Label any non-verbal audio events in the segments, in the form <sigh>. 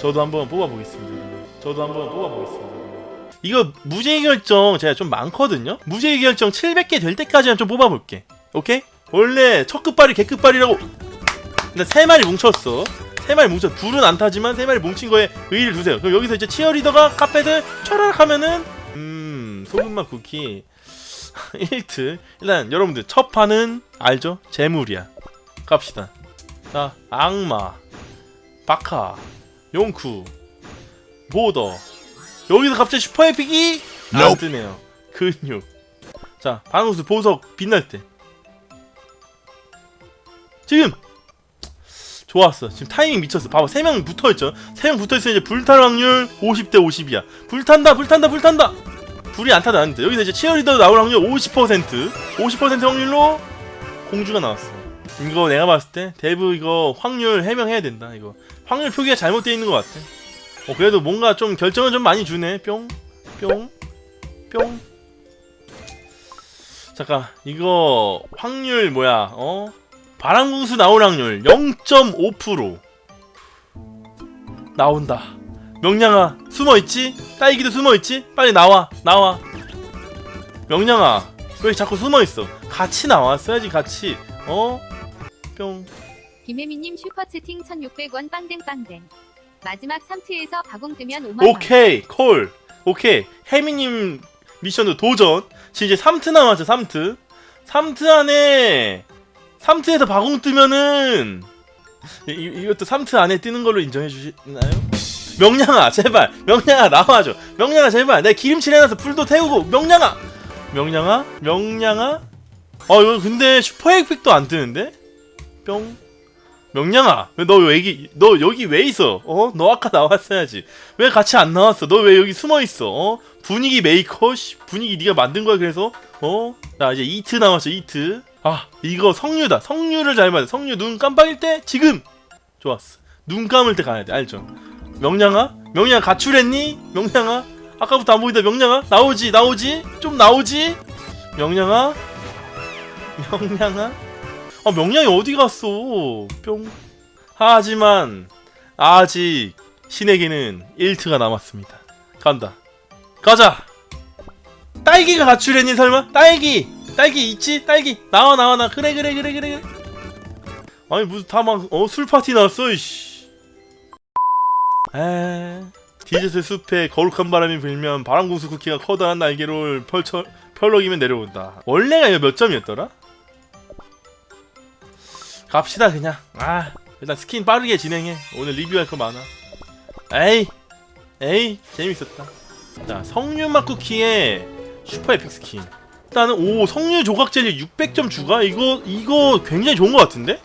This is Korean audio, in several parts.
저도 한번 뽑아보겠습니다. 저도 한번 뽑아보겠습니다. 이거 무죄 결정 제가 좀 많거든요. 무죄 결정 700개 될 때까지만 좀 뽑아볼게. 오케이? 원래 첫 끝발이 개 끝발이라고. 근데 세 마리 뭉쳤어. 세 마리 뭉쳐. 불은 안 타지만 세 마리 뭉친 거에 의의를 두세요. 그럼 여기서 이제 치어리더가 카페들 촤락 하면은 음 소금맛 쿠키 <laughs> 1트 일단 여러분들 첫 판은 알죠? 재물이야. 갑시다. 자 악마 바카 용쿠 보더 여기서 갑자기 슈퍼 에픽이 안. 뜨네요. 근육. 자 방우수 보석 빛날 때. 지금 좋았어. 지금 타이밍 미쳤어. 봐봐. 세명 붙어있죠. 세명 붙어있으면 이제 불탈 확률 50대 50이야. 불탄다, 불탄다, 불탄다! 불이 안 타도 안 돼. 여기서 이제 치어리더 나올 확률 50%. 50% 확률로 공주가 나왔어. 이거 내가 봤을 때 데브 이거 확률 해명해야 된다. 이거 확률 표기가 잘못되어 있는 것 같아. 어, 그래도 뭔가 좀 결정을 좀 많이 주네. 뿅, 뿅, 뿅. 잠깐, 이거 확률 뭐야? 어? 바람궁수 나올 확률 0.5% 나온다. 명량아 숨어 있지? 딸기도 숨어 있지? 빨리 나와 나와. 명량아 왜 자꾸 숨어 있어? 같이 나왔어야지 같이. 어? 뿅. 김혜미님 슈퍼채팅 1600원 빵댕빵댕. 마지막 3트에서 바공 뜨면 5만원. 오케이 콜. 오케이. 혜미님 미션도 도전. 지금 이제 3트 남았죠 3트. 3트 안에 3트에서 바공 뜨면은 이, 이- 이것도 3트 안에 뜨는 걸로 인정해 주시나요? 명량아 제발. 명량아 나와줘. 명량아 제발. 내 기름칠 해놔서 풀도 태우고. 명량아! 명량아? 명량아? 어 이거 근데 슈퍼 에픽도 안 뜨는데? 뿅 명량아 왜너 여기 너 여기 왜 있어? 어 너 아까 나왔어야지. 왜 같이 안 나왔어? 너 왜 여기 숨어 있어? 어? 분위기 메이커? 씨, 분위기 네가 만든 거야 그래서? 어 자 이제 이트 남았어 이트. 아 이거 성류다. 성류를 잘돼 성류 눈 깜빡일 때 지금! 좋았어. 눈 감을 때 가야 돼 알죠? 명량아? 명량아 가출했니? 명량아? 아까부터 안 보이다. 명량아? 나오지 나오지? 좀 나오지? 명량아? 명량아 아 명량이 어디 갔어? 뿅. 하지만 아직 신에게는 1트가 남았습니다. 간다. 가자. 딸기가 가출했니 설마? 딸기! 딸기 있지? 딸기! 나와 나와 나 그래 그래 그래 그래. 아니 무슨 다막어술 파티 나왔어 이씨. 에. 디저트 숲에 거룩한 바람이 불면 바람궁수 쿠키가 커다란 날개를 펼쳐 펼럭이면 내려온다. 원래가 몇 점이었더라? 갑시다 그냥. 아 일단 스킨 빠르게 진행해. 오늘 리뷰할 거 많아. 에이 에이 재밌었다. 자 석류맛 쿠키의 슈퍼 에픽 스킨. 일단은 오 석류 조각 젤리 600점 추가? 이거 이거 굉장히 좋은 것 같은데?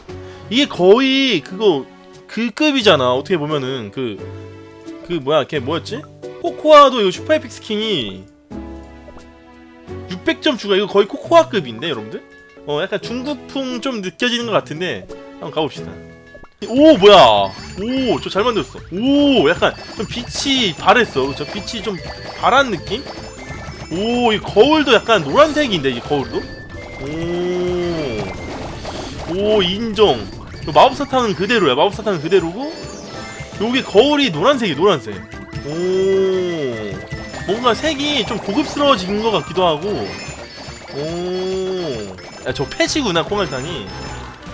이게 거의 그거 그 급이잖아. 어떻게 보면은 그그 뭐야 걔 뭐였지? 코코아도 이거 슈퍼 에픽 스킨이 600점 추가. 이거 거의 코코아급인데 여러분들 어 약간 중국풍 좀 느껴지는 것 같은데 한번 가봅시다. 오 뭐야? 오 저 잘 만들었어. 오 약간 좀 빛이 바랬어. 저 빛이 좀 바란 느낌? 오 이 거울도 약간 노란색인데 이 거울도? 오오 인정 요 마법사탕은 그대로야. 마법사탕은 그대로고 요게 거울이 노란색이 노란색. 오. 뭔가 색이 좀 고급스러워진 것 같기도 하고. 오, 야, 저 패치구나 코말탄이.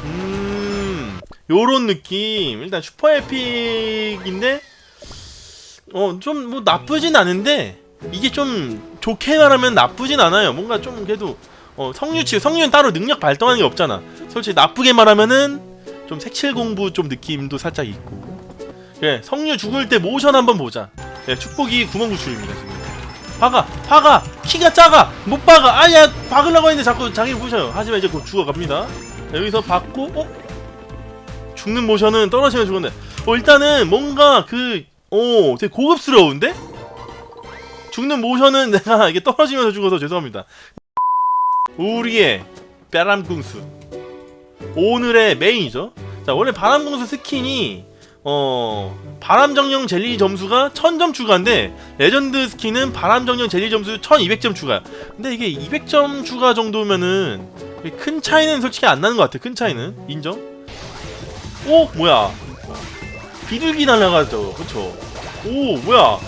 음, 요런 느낌. 일단 슈퍼 에픽인데, 어, 좀 뭐 나쁘진 않은데 이게 좀 좋게 말하면 나쁘진 않아요. 뭔가 좀 그래도 어, 성유치 성유는 따로 능력 발동하는 게 없잖아. 솔직히 나쁘게 말하면은 좀 색칠 공부 좀 느낌도 살짝 있고. 그래, 성유 죽을 때 모션 한번 보자. 예, 축복이 구멍 구출입니다 지금. 박아 박아 키가 작아 못 박아. 아야 박으려고 했는데 자꾸 자기 부셔요. 하지만 이제 곧 죽어갑니다. 자, 여기서 박고 어? 죽는 모션은 떨어지면 죽었네. 어 일단은 뭔가 그오 되게 고급스러운데? 죽는 모션은 <laughs> 내가 이게 떨어지면서 죽어서 죄송합니다. 우리의 바람궁수. 오늘의 메인이죠. 자 원래 바람궁수 스킨이 어 바람정령 젤리 점수가 1000점 추가인데 레전드 스킨은 바람정령 젤리 점수 1200점 추가 근데 이게 200점 추가 정도면은 큰 차이는 솔직히 안 나는 것 같아. 큰 차이는. 인정? 오 뭐야? 비둘기 날아가죠. 그쵸? 오 뭐야?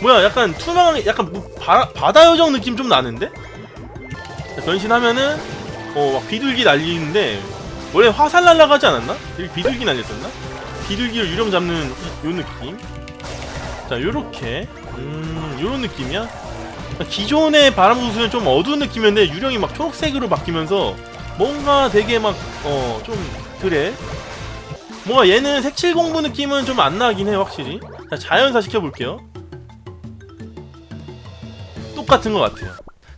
뭐야? 약간 투명한 약간 뭐 바, 바다 요정 느낌 좀 나는데? 자, 변신하면은 어 막 비둘기 날리는데 원래 화살 날아가지 않았나? 비둘기 날렸었나? 비둘기를 유령 잡는 이, 요 느낌? 자 요렇게. 음 요런 느낌이야? 기존의 바람구슬은 좀 어두운 느낌이었는데 유령이 막 초록색으로 바뀌면서 뭔가 되게 막 어 좀 그래. 뭔가 얘는 색칠 공부 느낌은 좀 안 나긴 해 확실히. 자 자연사 시켜볼게요. 똑같은 것 같아요.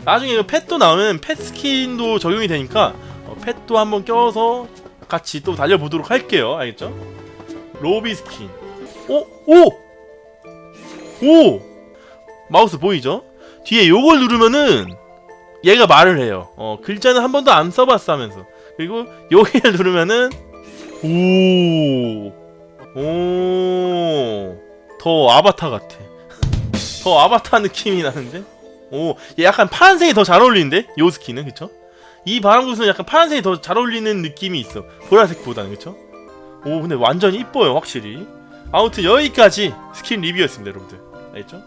나중에 펫도 나오면 펫 스킨도 적용이 되니까 어, 펫도 한번 껴서 같이 또 달려보도록 할게요. 알겠죠? 로비 스킨 오! 오! 오! 마우스 보이죠? 뒤에 요걸 누르면은 얘가 말을 해요 어 글자는 한 번도 안 써봤어 하면서 그리고 여기를 <laughs> 누르면은 오, 오, 더 아바타 같아. <laughs> 더 아바타 느낌이 나는데? 오, 얘 약간 파란색이 더 잘 어울리는데? 요 스킨은, 그쵸? 이 바람구슬은 약간 파란색이 더 잘 어울리는 느낌이 있어. 보라색보다는, 그쵸? 오, 근데 완전 이뻐요, 확실히. 아무튼 여기까지 스킨 리뷰였습니다, 여러분들. 알겠죠?